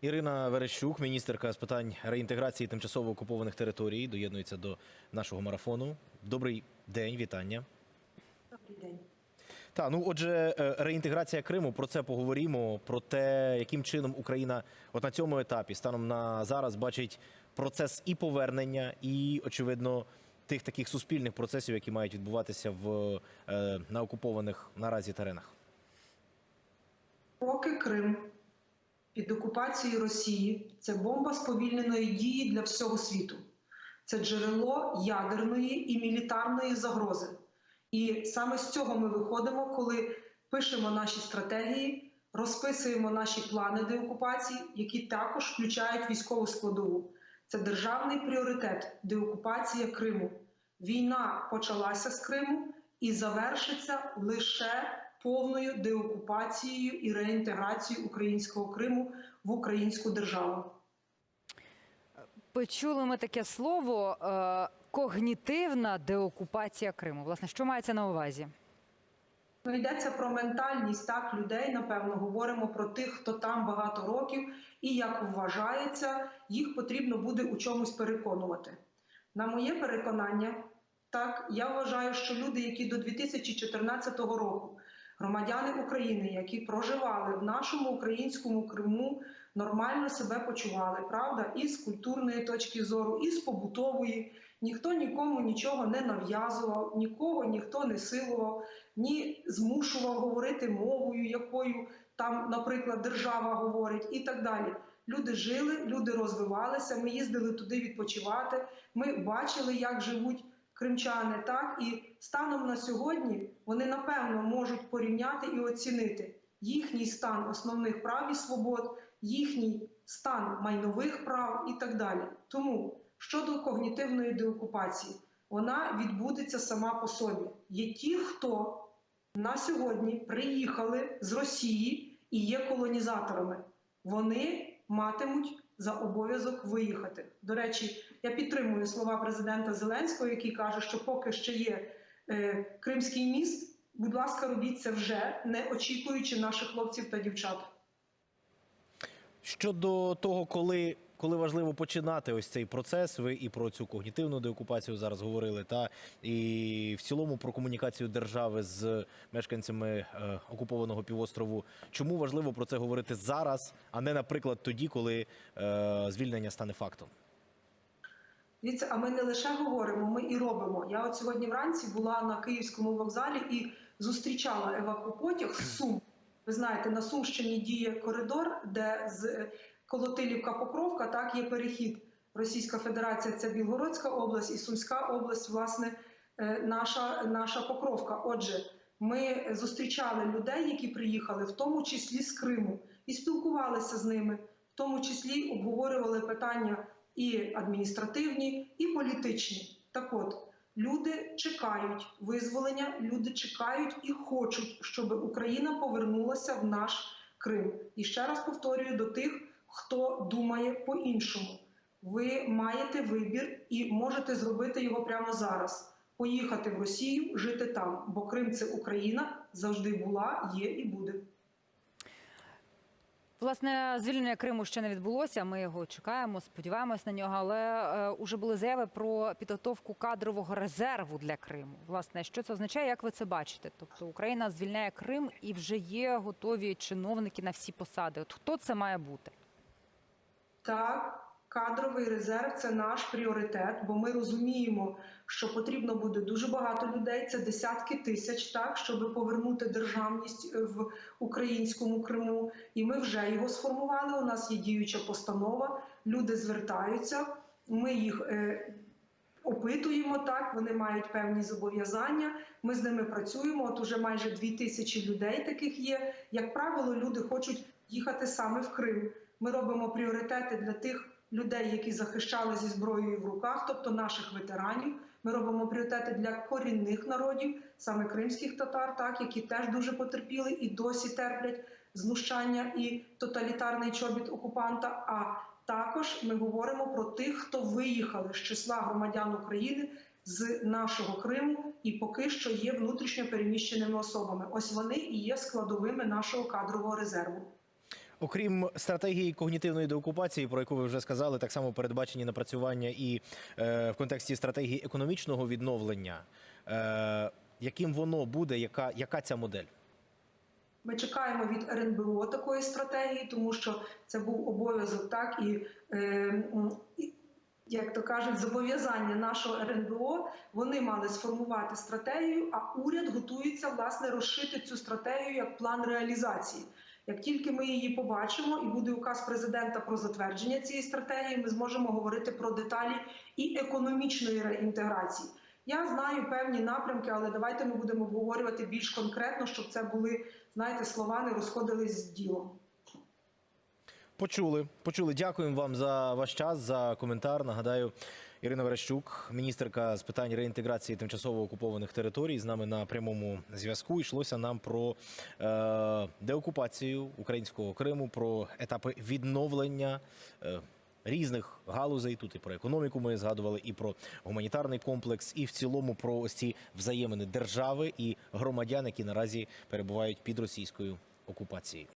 Ірина Верещук, міністерка з питань реінтеграції тимчасово окупованих територій, доєднується до нашого марафону. Добрий день, вітання. Добрий день. Та ну отже, е, реінтеграція Криму. Про це поговоримо. Про те, яким чином Україна от на цьому етапі станом на зараз бачить процес і повернення, і очевидно тих таких суспільних процесів, які мають відбуватися в е, на окупованих наразі теренах. Поки Крим під окупацією Росії це бомба сповільненої дії для всього світу. Це джерело ядерної і мілітарної загрози. І саме з цього ми виходимо, коли пишемо наші стратегії, розписуємо наші плани деокупації, які також включають військову складову. Це державний пріоритет деокупація Криму. Війна почалася з Криму і завершиться лише повною деокупацією і реінтеграцією українського Криму в українську державу. Почули ми таке слово е, когнітивна деокупація Криму. Власне, що мається на увазі? Ну, йдеться про ментальність так людей. Напевно, говоримо про тих, хто там багато років, і як вважається, їх потрібно буде у чомусь переконувати. На моє переконання, так я вважаю, що люди, які до 2014 року, громадяни України, які проживали в нашому українському Криму, нормально себе почували, правда, і з культурної точки зору, і з побутової. Ніхто нікому нічого не нав'язував, нікого ніхто не силував, ні змушував говорити мовою, якою там, наприклад, держава говорить, і так далі. Люди жили, люди розвивалися. Ми їздили туди відпочивати. Ми бачили, як живуть кримчани. Так і станом на сьогодні вони напевно можуть порівняти і оцінити їхній стан основних прав і свобод, їхній стан майнових прав і так далі. Тому щодо когнітивної деокупації, вона відбудеться сама по собі. Є ті, хто на сьогодні приїхали з Росії і є колонізаторами. Вони матимуть за обов'язок виїхати. До речі, я підтримую слова президента Зеленського, який каже, що поки ще є е, Кримський міст, будь ласка, робіть це вже, не очікуючи наших хлопців та дівчат. Щодо того, коли, коли важливо починати ось цей процес, ви і про цю когнітивну деокупацію зараз говорили, та і в цілому про комунікацію держави з мешканцями е, окупованого півострову. Чому важливо про це говорити зараз, а не, наприклад, тоді, коли е, звільнення стане фактом? Дивіться, а ми не лише говоримо, ми і робимо. Я от сьогодні вранці була на київському вокзалі і зустрічала евакупотяг з Сум. Ви знаєте, на Сумщині діє коридор, де з е, Колотилівка Покровка так є перехід. Російська Федерація це Білгородська область і Сумська область, власне, е, наша, наша Покровка. Отже, ми зустрічали людей, які приїхали, в тому числі з Криму, і спілкувалися з ними, в тому числі обговорювали питання і адміністративні, і політичні. Так от, люди чекають визволення, люди чекають і хочуть, щоб Україна повернулася в наш Крим. І ще раз повторюю до тих, хто думає по-іншому. Ви маєте вибір і можете зробити його прямо зараз. Поїхати в Росію, жити там, бо Крим це Україна завжди була, є і буде. Власне, звільнення Криму ще не відбулося. Ми його чекаємо, сподіваємось на нього. Але е, уже були заяви про підготовку кадрового резерву для Криму. Власне, що це означає? Як ви це бачите? Тобто Україна звільняє Крим і вже є готові чиновники на всі посади. От хто це має бути? Так, кадровий резерв це наш пріоритет, бо ми розуміємо, що потрібно буде дуже багато людей. Це десятки тисяч, так щоб повернути державність е, в українському Криму. І ми вже його сформували. У нас є діюча постанова. Люди звертаються. Ми їх. Е, Опитуємо так, вони мають певні зобов'язання. Ми з ними працюємо. От уже майже дві тисячі людей таких є. Як правило, люди хочуть їхати саме в Крим. Ми робимо пріоритети для тих людей, які захищали зі зброєю в руках, тобто наших ветеранів. Ми робимо пріоритети для корінних народів, саме кримських татар, так які теж дуже потерпіли і досі терплять знущання і тоталітарний чобіт окупанта. А також ми говоримо про тих, хто виїхали з числа громадян України з нашого Криму і поки що є внутрішньо переміщеними особами. Ось вони і є складовими нашого кадрового резерву. Окрім стратегії когнітивної деокупації, про яку ви вже сказали, так само передбачені напрацювання і е, в контексті стратегії економічного відновлення. Е, яким воно буде, яка, яка ця модель? Ми чекаємо від РНБО такої стратегії, тому що це був обов'язок, так і, е, і як то кажуть, зобов'язання нашого РНБО. Вони мали сформувати стратегію, а уряд готується власне розшити цю стратегію як план реалізації. Як тільки ми її побачимо, і буде указ президента про затвердження цієї стратегії, ми зможемо говорити про деталі і економічної реінтеграції. Я знаю певні напрямки, але давайте ми будемо обговорювати більш конкретно, щоб це були, знаєте, слова не розходились з ділом. Почули, почули. Дякуємо вам за ваш час, за коментар. Нагадаю, Ірина Верещук, міністерка з питань реінтеграції тимчасово окупованих територій, з нами на прямому зв'язку. Йшлося нам про е, деокупацію українського Криму, про етапи відновлення. Е, Різних галузей тут і про економіку ми згадували, і про гуманітарний комплекс, і в цілому про ось ці взаємини держави і громадян, які наразі перебувають під російською окупацією.